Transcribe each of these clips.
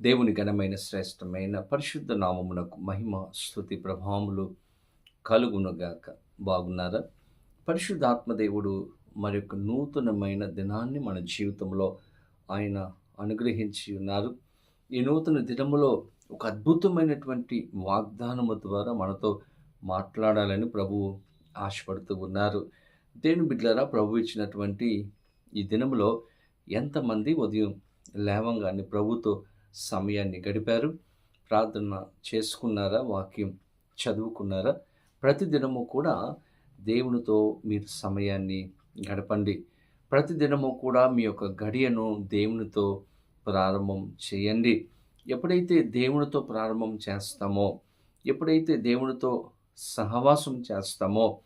దేవుని ఘనమైన శ్రేష్టమైన పరిశుద్ధ నామమునకు మహిమ స్థుతి ప్రభావములు కలుగునుగాక. బాగున్నారా? పరిశుద్ధాత్మదేవుడు మరి యొక్క నూతనమైన దినాన్ని మన జీవితంలో ఆయన అనుగ్రహించి ఉన్నారు. ఈ నూతన దినములో ఒక అద్భుతమైనటువంటి వాగ్దానము ద్వారా మనతో మాట్లాడాలని ప్రభువు ఆశపడుతూ ఉన్నారు. దేవుని బిడ్డలారా ప్రభు ఇచ్చినటువంటి ఈ దినములో ఎంతమంది ఉదయం లేవంగానే ప్రభుతో సమయాన్ని గడిపారు. ప్రార్థన చేసుకున్నారా? వాక్యం చదువుకున్నారా? ప్రతిదినము కూడా దేవునితో మీరు సమయాన్ని గడపండి. ప్రతిదినము కూడా మీ యొక్క గడియను దేవునితో ప్రారంభం చేయండి. ఎప్పుడైతే దేవునితో ప్రారంభం చేస్తామో ఎప్పుడైతే దేవునితో సహవాసం చేస్తామో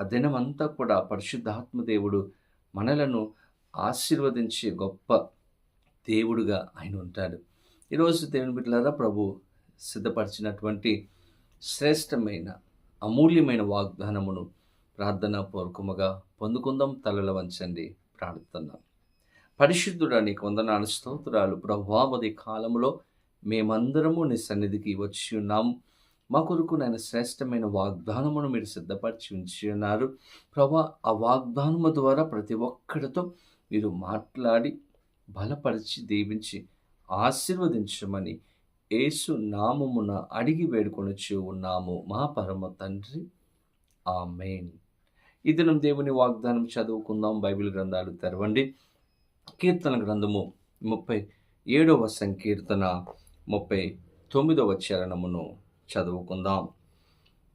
ఆ దినమంతా కూడా పరిశుద్ధాత్మ దేవుడు మనలను ఆశీర్వదించే గొప్ప దేవుడుగా ఆయన ఉంటాడు. ఈరోజు దేవుని బిడ్డలారా ప్రభు సిద్ధపరిచినటువంటి శ్రేష్టమైన అమూల్యమైన వాగ్దానమును ప్రార్థన పూర్వకముగా పొందుకుందాం తలల వంచండి ప్రార్థన పరిశుద్ధుడా నీకు వందనాలు స్తోత్రాలు ప్రభావది కాలంలో మేమందరము నీ సన్నిధికి వచ్చి ఉన్నాం. మా కొరకు నేను శ్రేష్టమైన వాగ్దానమును మీరు సిద్ధపరిచి ఉంచి ఉన్నారు. ప్రభా ఆ వాగ్దానము ద్వారా ప్రతి ఒక్కరితో మీరు మాట్లాడి బలపరిచి దీవించి ఆశీర్వదించమని యేసు నామమున అడిగి వేడుకొనొచ్చు ఉన్నాము. మా పరమ తండ్రి. ఆ మెయిన్ ఈ దినం దేవుని వాగ్దానం చదువుకుందాం. బైబిల్ గ్రంథాలు తెరవండి. కీర్తన గ్రంథము ముప్పై ఏడవ సంకీర్తన ముప్పై తొమ్మిదవ చరణమును చదువుకుందాం.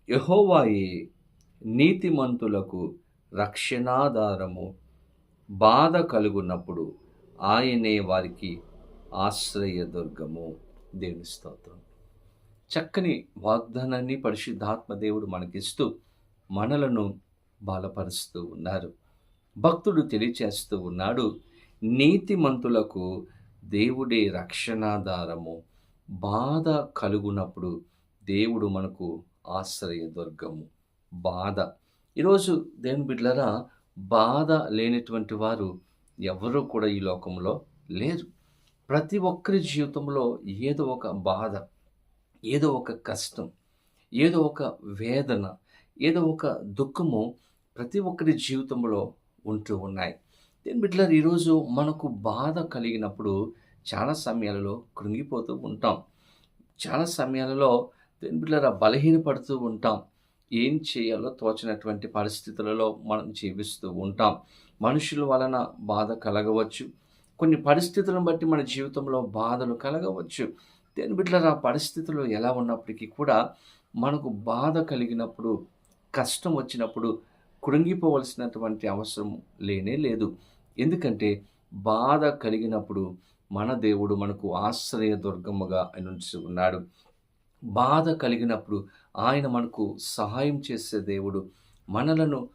యహోవాయి నీతిమంతులకు రక్షణాధారము బాధ కలుగున్నప్పుడు ఆయనే వారికి ఆశ్రయదుర్గము. దేవుని స్తోత్రం. చక్కని వాగ్దానాన్ని పరిశుద్ధాత్మ దేవుడు మనకిస్తూ మనలను బలపరుస్తూ ఉన్నారు. భక్తుడు తెలియచేస్తూ ఉన్నాడు నీతిమంతులకు దేవుడే రక్షణాధారము. బాధ కలుగునప్పుడు దేవుడు మనకు ఆశ్రయదుర్గము. బాధ. ఈరోజు దేవుని బిడ్డలరా బాధ లేనటువంటి వారు ఎవరూ కూడా ఈ లోకంలో లేరు. ప్రతి ఒక్కరి జీవితంలో ఏదో ఒక బాధ ఏదో ఒక కష్టం ఏదో ఒక వేదన ఏదో ఒక దుఃఖము ప్రతి ఒక్కరి జీవితంలో ఉంటూ ఉన్నాయి. దీని బిడ్డలారు ఈరోజు మనకు బాధ కలిగినప్పుడు చాలా సమయాలలో కృంగిపోతూ ఉంటాం. చాలా సమయాలలో దీని బిడ్డలారా బలహీనపడుతూ ఉంటాం. ఏం చేయాలో తోచినటువంటి పరిస్థితులలో మనం జీవిస్తూ ఉంటాం. మనుషుల వలన బాధ కలగవచ్చు కొన్ని పరిస్థితులను బట్టి మన జీవితంలో బాధలు కలగవచ్చు. దేని బిడ్డల ఆ పరిస్థితులు ఎలా ఉన్నప్పటికీ కూడా మనకు బాధ కలిగినప్పుడు కష్టం వచ్చినప్పుడు కృంగిపోవలసినటువంటి అవసరం లేనే లేదు. ఎందుకంటే బాధ కలిగినప్పుడు మన దేవుడు మనకు ఆశ్రయ దుర్గముగా అనుంచి ఉన్నాడు. బాధ కలిగినప్పుడు ఆయన మనకు సహాయం చేసే దేవుడు మనలను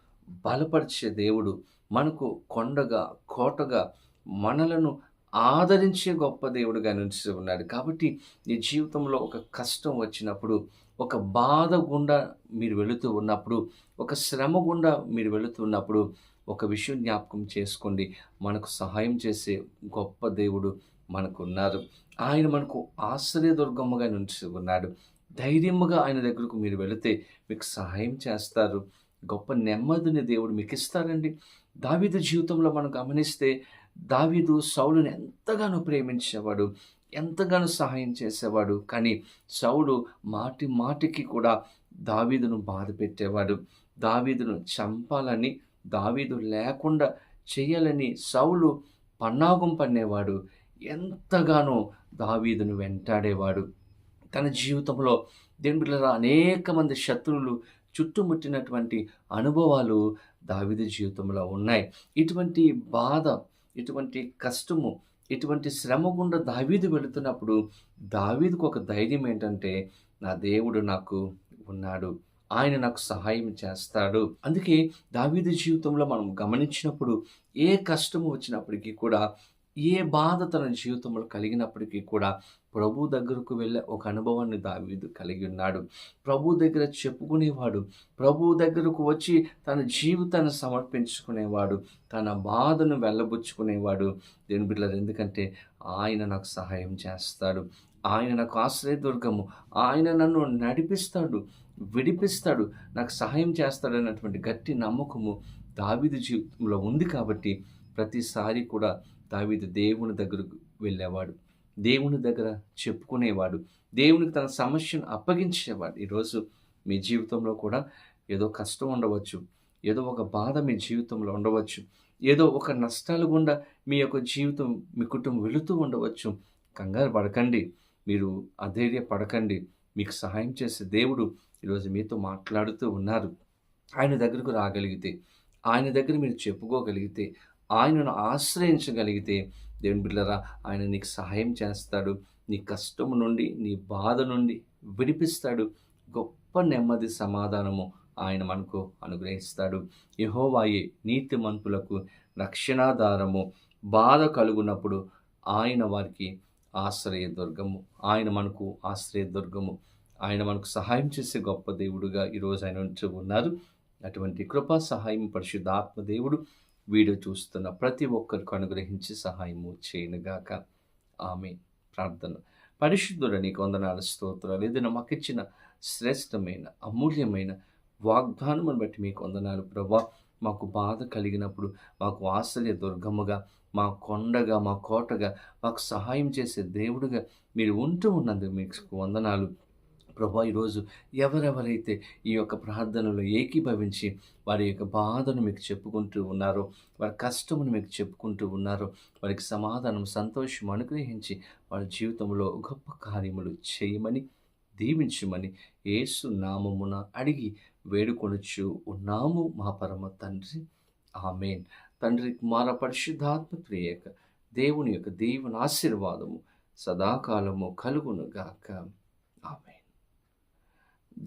బలపరిచే దేవుడు మనకు కొండగా కోటగా మనలను ఆదరించే గొప్ప దేవుడుగా నిలిచి ఉన్నాడు. కాబట్టి నీ జీవితంలో ఒక కష్టం వచ్చినప్పుడు ఒక బాధ గుండా మీరు వెళుతూ ఉన్నప్పుడు ఒక శ్రమ గుండా మీరు వెళుతున్నప్పుడు ఒక విషయం జ్ఞాపకం చేసుకోండి. మనకు సహాయం చేసే గొప్ప దేవుడు మనకు ఉన్నారు ఆయన మనకు ఆశ్చర్యదుర్గమ్మగా నుంచి ఉన్నాడు. ధైర్యముగా ఆయన దగ్గరకు మీరు వెళితే మీకు సహాయం చేస్తారు. గొప్ప నెమ్మదిని దేవుడు మీకు ఇస్తారండి దావిద జీవితంలో మనం గమనిస్తే దావీదు సౌలుని ఎంతగానో ప్రేమించేవాడు ఎంతగానో సహాయం చేసేవాడు కానీ సౌలు మాటి మాటికి కూడా దావీదును బాధ పెట్టేవాడు. దావీదును చంపాలని దావీదు లేకుండా చేయాలని సౌలు పన్నాగం పన్నేవాడు. ఎంతగానో దావీదును వెంటాడేవాడు. తన జీవితంలో దేని బిడ్డల అనేక మంది శత్రువులు చుట్టుముట్టినటువంటి అనుభవాలు దావిది జీవితంలో ఉన్నాయి. ఇటువంటి బాధ ఇటువంటి కష్టము ఇటువంటి శ్రమ గుండా దావీదు వెళుతున్నప్పుడు దావీదుకు ఒక ధైర్యం ఏంటంటే నా దేవుడు నాకు ఉన్నాడు. ఆయన నాకు సహాయం చేస్తాడు. అందుకే దావీదు జీవితంలో మనం గమనించినప్పుడు ఏ కష్టము వచ్చినప్పటికీ కూడా ఏ బాధ తన జీవితంలో కలిగినప్పటికీ కూడా ప్రభు దగ్గరకు వెళ్ళే ఒక అనుభవాన్ని దావీదు కలిగి ఉన్నాడు. ప్రభు దగ్గర చెప్పుకునేవాడు ప్రభు దగ్గరకు వచ్చి తన జీవితాన్ని సమర్పించుకునేవాడు తన బాధను వెళ్ళబుచ్చుకునేవాడు. దేని బిడ్డలు ఎందుకంటే ఆయన నాకు సహాయం చేస్తాడు. ఆయన నాకు ఆశ్రయదుర్గము. ఆయన నన్ను నడిపిస్తాడు విడిపిస్తాడు నాకు సహాయం చేస్తాడు అన్నటువంటి గట్టి నమ్మకము దావీదు జీవితంలో ఉంది కాబట్టి ప్రతిసారి కూడా దావీదు దేవుని దగ్గరకు వెళ్ళేవాడు. దేవుని దగ్గర చెప్పుకునేవాడు. దేవునికి తన సమస్యను అప్పగించేవాడు. ఈరోజు మీ జీవితంలో కూడా ఏదో కష్టం ఉండవచ్చు. ఏదో ఒక బాధ మీ జీవితంలో ఉండవచ్చు. ఏదో ఒక నష్టాలు గుండా మీ యొక్క జీవితం మీ కుటుంబం వెళుతూ ఉండవచ్చు. కంగారు పడకండి. మీరు అధైర్య పడకండి మీకు సహాయం చేసే దేవుడు ఈరోజు మీతో మాట్లాడుతూ ఉన్నారు. ఆయన దగ్గరకు రాగలిగితే ఆయన దగ్గర మీరు చెప్పుకోగలిగితే ఆయనను ఆశ్రయించగలిగితే దేవుని బిడ్డరా ఆయన నీకు సహాయం చేస్తాడు. నీ కష్టం నుండి నీ బాధ నుండి విడిపిస్తాడు. గొప్ప నెమ్మది సమాధానము ఆయన మనకు అనుగ్రహిస్తాడు. యహోవాయే నీతి మంతులకు రక్షణాధారము. బాధ కలుగునప్పుడు ఆయన వారికి ఆశ్రయ దుర్గము. ఆయన మనకు ఆశ్రయ దుర్గము. ఆయన మనకు సహాయం చేసే గొప్ప దేవుడుగా ఈరోజు ఆయన ఉంటూ ఉన్నారు అటువంటి కృపా సహాయం పరిశుద్ధాత్మ దేవుడు వీడియో చూస్తున్న ప్రతి ఒక్కరికి అనుగ్రహించి సహాయము చేయనుగాక. ఆమె ప్రార్థన. పరిశుద్ధుల నీకు వందనాల స్తోత్రాలు. ఏదైనా మాకు ఇచ్చిన శ్రేష్టమైన అమూల్యమైన వాగ్దానమును బట్టి మీకు వందనాలు ప్రభా. మాకు బాధ కలిగినప్పుడు మాకు ఆశ్రయ దుర్గముగా మా కొండగా మా కోటగా మాకు సహాయం చేసే దేవుడుగా మీరు ఉంటూ ఉన్నందుకు మీకు వందనాలు. ప్రభా ఈరోజు ఎవరెవరైతే ఈ యొక్క ప్రార్థనలో ఏకీభవించి వారి యొక్క బాధను మీకు చెప్పుకుంటూ ఉన్నారో వారి కష్టమును మీకు చెప్పుకుంటూ ఉన్నారో వారికి సమాధానం సంతోషం అనుగ్రహించి వారి జీవితంలో గొప్ప కార్యములు చేయమని దీవించమని ఏసు నామమున అడిగి వేడుకొనొచ్చు ఉన్నాము మా పరమ తండ్రి. ఆమెన్. తండ్రి కుమార పరిశుద్ధాత్మ ప్రియక దేవుని యొక్క దేవుని ఆశీర్వాదము సదాకాలము కలుగునుగాక గాక.